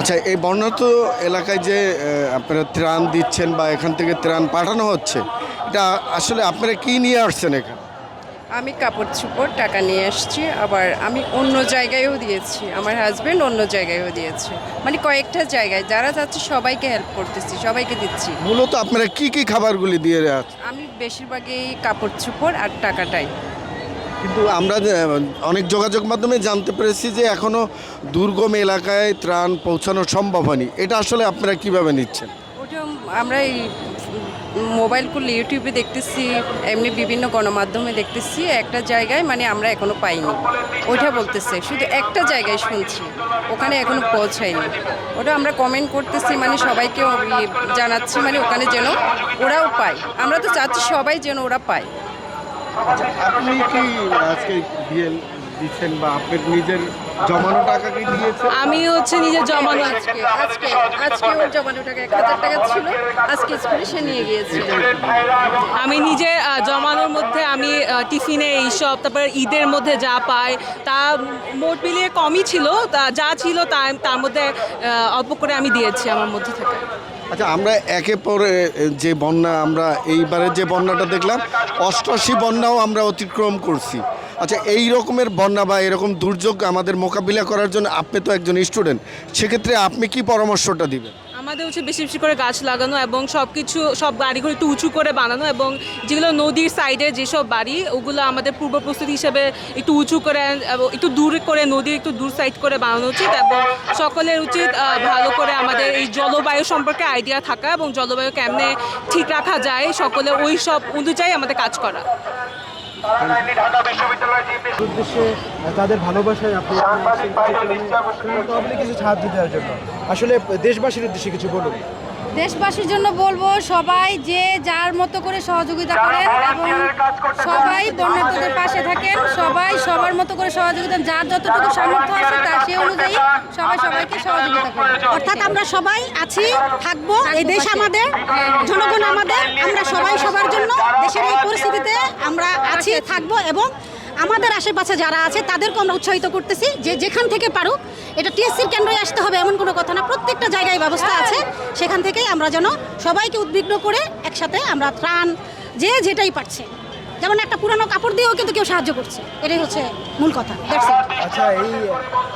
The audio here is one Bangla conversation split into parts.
আচ্ছা এই বর্ণাঢ্য এলাকায় যে আপনারা ত্রাণ দিচ্ছেন বা এখান থেকে ত্রাণ পাঠানো হচ্ছে এটা আসলে আপনারা কি নিয়ে আসছেন এখানে? আমি কাপড় চোপড় টাকা নিয়ে এসেছি আবার আমি অন্য জায়গায়ও দিয়েছি আমার হাজব্যান্ড অন্য জায়গায়ও দিয়েছে। মানে কয়েকটা জায়গায় যারা যাচ্ছে সবাইকে হেল্প করতেছি সবাইকে দিচ্ছি। মূলত আপনারা কি কি খাবারগুলি দিয়ে আমি বেশিরভাগই কাপড় চোপড় আর টাকাটাই। কিন্তু আমরা অনেক যোগাযোগ মাধ্যমে জানতে পেরেছি যে এখনও দুর্গম এলাকায় ত্রাণ পৌঁছানো সম্ভব হয়নি। এটা আসলে আপনারা কীভাবে নিচ্ছেন? ওটা আমরা এই মোবাইল করলে ইউটিউবে দেখতেছি, এমনি বিভিন্ন গণমাধ্যমে দেখতেছি, একটা জায়গায় মানে আমরা এখনও পাইনি। ওইটা বলতেছে, শুধু একটা জায়গায় শুনছি, ওখানে এখনও পৌঁছায়নি। ওটা আমরা কমেন্ট করতেছি মানে সবাইকে জানাচ্ছি মানে ওখানে যেন ওরাও পায়। আমরা তো চাচ্ছি সবাই যেন ওরা পায়। আপনি কি আজকে দিয়ে দিচ্ছেন বা আপনার নিজের জমানো টাকা কি দিয়েছেন? আমি হচ্ছে নিজের জমানো আজকে। আজকে আজকে ওর জমানো টাকা এক হাজার টাকা ছিল। আজকে স্কুলে সে নিয়ে গিয়েছে। আমি আহ, জমানোর মধ্যে আমি টিফিনে এইসব তারপর ঈদের মধ্যে যা পাই তা মোট মিলিয়ে কমই ছিল। তা যা ছিল তা তার মধ্যে অল্প করে আমি দিয়েছি আমার মধ্যে থেকে। আচ্ছা আমরা একে পরে যে বন্যা, আমরা এইবারের যে বন্যাটা দেখলাম, অষ্টআশি বন্যাও আমরা অতিক্রম করছি। আচ্ছা এই রকমের বন্যা বা এরকম দুর্যোগ আমাদের মোকাবিলা করার জন্য আপনি তো একজন স্টুডেন্ট, সেক্ষেত্রে আপনি কি পরামর্শটা দিবেন? আমাদের হচ্ছে বেশি বেশি করে গাছ লাগানো এবং সব কিছু সব বাড়িঘর একটু উঁচু করে বানানো এবং যেগুলো নদীর সাইডে যেসব বাড়ি, ওগুলো আমাদের পূর্ব প্রস্তুতি হিসেবে একটু উঁচু করে একটু দূর করে, নদীর একটু দূর সাইড করে বানানো উচিত এবং সকলের উচিত ভালো করে আমাদের এই জলবায়ু সম্পর্কে আইডিয়া থাকা এবং জলবায়ু কেমনে ঠিক রাখা যায়, সকলে ওই সব অনুযায়ী আমাদের কাজ করা। উদ্দেশ্যে তাদের ভালোবাসায় আপনি আপনি কিছু সাহায্য দেওয়ার জন্য আসলে দেশবাসীর উদ্দেশ্যে কিছু বলুন। দেশবাসীর জন্য বলব সবাই যে যার মতো করে সহযোগিতা করেন এবং সবাই বন্যার্থদের পাশে থাকেন সবাই সবার মতো করে সহযোগিতা যার যতটুকু সামর্থ্য আছে তার সেই অনুযায়ী সবাই সবাইকে সহযোগিতা করেন। অর্থাৎ আমরা সবাই আছি থাকব এই দেশ আমাদের জনগণ আমাদের আমরা সবাই সবার জন্য দেশের এই পরিস্থিতিতে আমরা আছি থাকব এবং আমাদের আশেপাশে যারা আছে তাদেরকে আমরা উৎসাহিত করতেছি যে যেখান থেকে পারুক এটা টিএসসির কেন্দ্রে আসতে হবে এমন কোনো কথা না। প্রত্যেকটা জায়গায় ব্যবস্থা আছে। সেখান থেকেই আমরা যেন সবাইকে উদ্বিগ্ন করে একসাথে আমরা ত্রাণ যে যেটাই পারছে। যেমন একটা পুরানো কাপড় দিয়েও কিন্তু কেউ সাহায্য করছে। এটাই হচ্ছে মূল কথা. আচ্ছা এই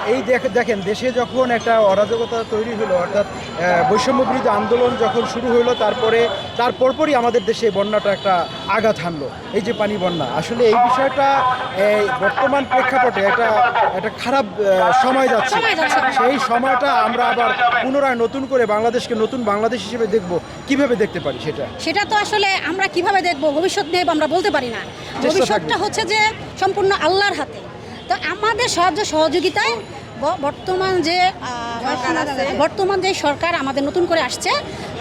এই দেখ- দেখেন দেশে যখন একটা অরাজকতা তৈরি হলো অর্থাৎ আহ, বৈষম্য বিরোধী আন্দোলন যখন শুরু হলো তারপরে তার পরপরই আমাদের দেশে বন্যাটা একটা আঘাত হানলো। এই যে পানি বন্যা আসলে এই বিষয়টা বর্তমান প্রেক্ষাপটে একটা একটা খারাপ সময় যাচ্ছে। সেই সময়টা আমরা আবার পুনরায় নতুন করে বাংলাদেশকে নতুন বাংলাদেশ হিসেবে দেখব কীভাবে দেখতে পারি সেটা? সেটা তো আসলে আমরা কীভাবে দেখব ভবিষ্যৎ নিয়ে আমরা বলতে পারি না। ভবিষ্যৎটা। হচ্ছে যে সম্পূর্ণ আল্লাহর হাতে। তো আমাদের সাহায্য সহযোগিতায় বর্তমান যে বর্তমান যে সরকার আমাদের নতুন করে আসছে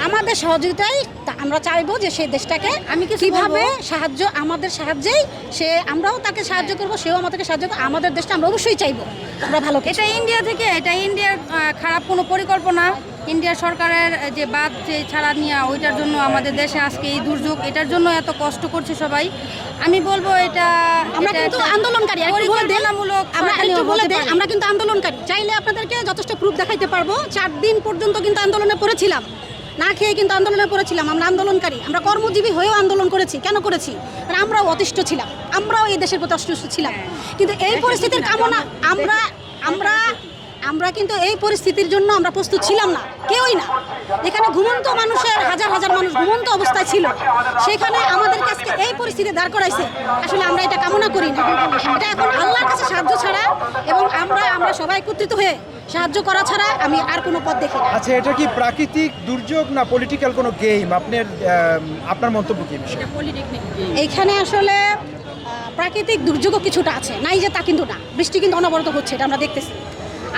আমাদের সহযোগিতায় আমরা চাইব যে সেই দেশটাকে আমি কীভাবে সাহায্য আমাদের সাহায্যেই সে আমরাও তাকে সাহায্য করব সেও আমাদেরকে সাহায্য করব আমাদের দেশটা আমরা অবশ্যই চাইব। আমরা ভালো এটা ইন্ডিয়া থেকে এটা ইন্ডিয়ার খারাপ কোনো পরিকল্পনা? ইন্ডিয়া সরকারের যে বাদ যে ছাড়া নিয়ে ওইটার জন্য আমাদের দেশে আজকে এই দুর্যোগ এটার জন্য এত কষ্ট করছে সবাই। আমি বলব এটা আমরা কিন্তু আন্দোলনকারী পরিকল্পনামূলক আমরা একটু বলে দেন আমরা কিন্তু আন্দোলনকারী। চাইলে আপনাদেরকে যথেষ্ট প্রুফ দেখাইতে পারব। চার দিন পর্যন্ত কিন্তু আন্দোলনে পড়েছিলাম। না খেয়ে কিন্তু আন্দোলনে পড়েছিলাম। আমরা আন্দোলনকারী। আমরা কর্মজীবী হয়েও আন্দোলন করেছি। কেন করেছি? কারণ আমরাও অতিষ্ঠ ছিলাম। আমরাও এই দেশের প্রতি অসুস্থ ছিলাম। কিন্তু এই পরিস্থিতির কামনা আমরা আমরা আমরা কিন্তু এই পরিস্থিতির জন্য আমরা প্রস্তুত ছিলাম না কেউই না। এখানে ঘুমন্ত মানুষের হাজার হাজার মানুষ ঘুমন্ত অবস্থায় ছিল। সেখানে আমাদের কাছে এই পরিস্থিতি দাঁড় করাইছে। আসলে আমরা এটা কামনা করি না। এটা এখন আল্লাহর কাছে সাহায্য ছাড়া এবং আমরা আমরা সবাই একত্রিত হয়ে সাহায্য করা ছাড়া আমি আর কোনো পথ দেখি না। আচ্ছা এটা কি প্রাকৃতিক দুর্যোগ না পলিটিক্যাল কোনো গেম আপনার আপনার মন্তব্য কি? এইখানে আসলে প্রাকৃতিক দুর্যোগও কিছুটা আছে। নাই যে তা কিন্তু না। বৃষ্টি কিন্তু অনবরত হচ্ছে এটা আমরা দেখতেছি।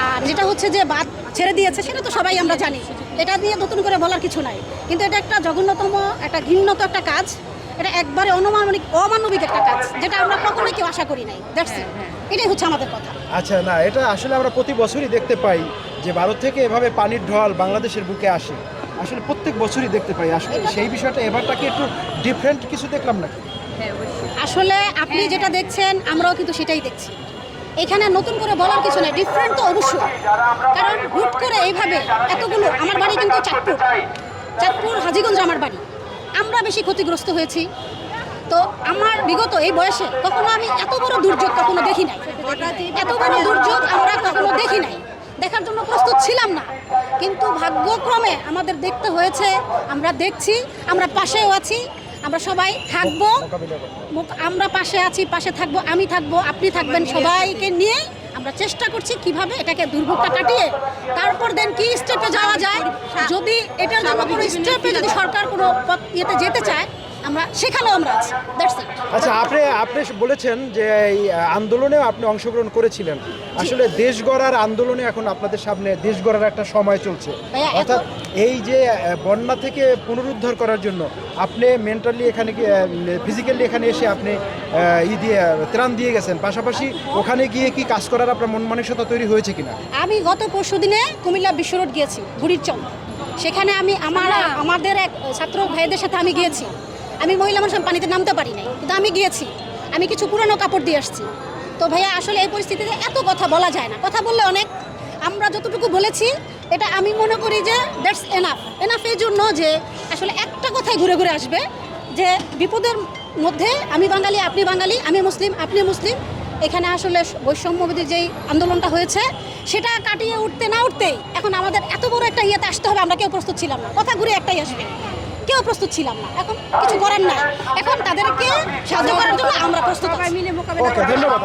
আর যেটা হচ্ছে যে বাদ ছেড়ে দিয়েছে সেটা তো সবাই আমরা জানি। এটা নিয়ে নতুন করে বলার কিছু নাই। কিন্তু এটা একটা জঘন্যতম একটা ঘৃণ্যত একটা কাজ। এটা একবারে অনুমানিক অমানবিক একটা কাজ যেটা আমরা কখনোই কেউ আশা করি নাই। দ্যাটস এটাই হচ্ছে আমাদের কথা। আচ্ছা না এটা আসলে আমরা প্রতি বছরই দেখতে পাই যে ভারত থেকে এভাবে পানির ঢল বাংলাদেশের বুকে আসে। আসলে প্রত্যেক বছরই দেখতে পাই। আসলে সেই বিষয়টা এবারটাকে একটু ডিফারেন্ট কিছু দেখলাম নাকি? আসলে আপনি যেটা দেখছেন আমরাও কিন্তু সেটাই দেখছি। এখানে নতুন করে বলার কিছু নেই ডিফারেন্ট তো অবশ্যই। কারণ হুট করে এইভাবে এতগুলো, আমার বাড়ি কিন্তু চাঁদপুর। চাঁদপুর হাজিগঞ্জ আমার বাড়ি। আমরা বেশি ক্ষতিগ্রস্ত হয়েছি। তো আমার বিগত এই বয়সে কখনো আমি এত বড় দুর্যোগ কখনো দেখি নাই। এত বড় দুর্যোগ আমরা কখনো দেখি নাই। দেখার জন্য প্রস্তুত ছিলাম না। কিন্তু ভাগ্যক্রমে আমাদের দেখতে হয়েছে, আমরা দেখছি, আমরা পাশেও আছি। আমরা সবাই থাকব। আমরা পাশে আছি পাশে থাকব আমি থাকব আপনি থাকবেন সবাইকে নিয়ে আমরা চেষ্টা করছি কীভাবে এটাকে দুর্ভোগটা কাটিয়ে তারপর দেন কি স্টেপে যাওয়া যায়। যদি এটার জন্য কোনো স্টেপে যদি সরকার কোনো পথ ইয়েতে যেতে চায় আমরা সেখানেও আমরা আছি। দ্যাটস ইট আচ্ছা আপনি আপনি বলেছেন যে এই আন্দোলনেও আপনি অংশগ্রহণ করেছিলেন। আসলে দেশ গড়ার আন্দোলনে এখন আপনাদের সামনে দেশ গড়ার একটা সময় চলছে। অর্থাৎ এই যে বন্যা থেকে পুনরুদ্ধার করার জন্য আপনি মেন্টালি এখানে ফিজিক্যালি এখানে এসে আপনি ই দিয়ে ত্রাণ দিয়ে গেছেন। পাশাপাশি ওখানে গিয়ে কি কাজ করার আপনার মন মানসিকতা তৈরি হয়েছে কিনা? আমি গত পরশু দিনে কুমিল্লা বিশ্ব রোড গিয়েছি বুড়ির সেখানে আমি আমার আমাদের এক ছাত্র ভাইদের সাথে আমি গিয়েছি। আমি মহিলা মানুষ, আমি পানিতে নামতে পারি নাই। কিন্তু আমি গিয়েছি। আমি কিছু পুরনো কাপড় দিয়ে আসছি। তো ভাইয়া, আসলে এই পরিস্থিতিতে এত কথা বলা যায় না। কথা বললে অনেক। আমরা যতটুকু বলেছি, এটা আমি মনে করি যে দ্যাটস এনাফ এনাফ এই জন্য যে আসলে একটা কথাই ঘুরে ঘুরে আসবে যে বিপদের মধ্যে আমি বাঙালি, আপনি বাঙালি, আমি মুসলিম আপনি মুসলিম। এখানে আসলে বৈষম্যবিধি যেই আন্দোলনটা হয়েছে, সেটা কাটিয়ে উঠতে না উঠতেই এখন আমাদের এত বড় একটা ইয়েতে আসতে হবে, আমরা কেউ প্রস্তুত ছিলাম না। কথা ঘুরে একটাই আসবে। কেউ প্রস্তুত ছিলাম না। এখন কিছু করার নাই। এখন তাদেরকে সাহায্য করার জন্য আমরা প্রস্তুত আছি। মিলে মোকাবিলা ধন্যবাদ